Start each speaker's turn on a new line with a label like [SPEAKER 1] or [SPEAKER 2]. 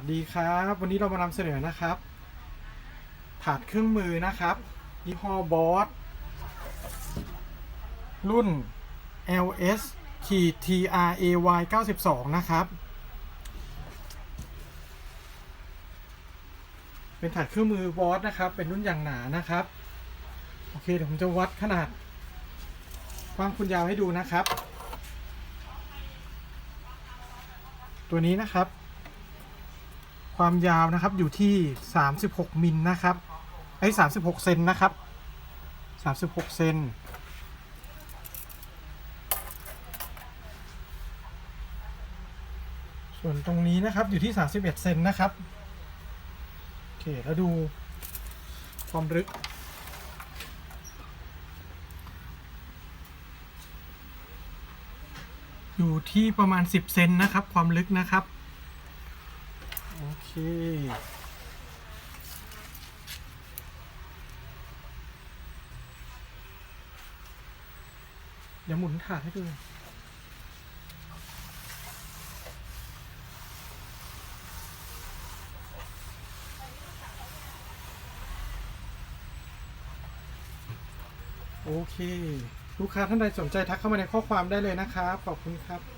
[SPEAKER 1] วัสดีครับ วันนี้เรามานำเสนอนะครับ ถาดเครื่องมือนะครับยี่ห้อบอสรุ่น LS ขีด TRAY 92 นะครับ เป็นถาดเครื่องมือบอสนะครับ เป็นรุ่นอย่างหนานะครับ โอเค เดี๋ยวผมจะวัดขนาดกว้างคุณยาวให้ดูนะครับ ตัวนี้นะครับ ความยาวนะครับอยู่ที่ 36มิลนะครับไอ้36เซนนะครับ36เซนส่วนตรงนี้นะครับอยู่ที่ 31เซนนะครับโอเคแล้วดูความลึกอยู่ที่ประมาณ 10 เซนนะครับ ความลึกนะครับ โอเคเดี๋ยวหมุนถาดให้ดูโอเค ลูกค้าท่านใดสนใจทักเข้ามาในข้อความได้เลยนะครับ ขอบคุณครับ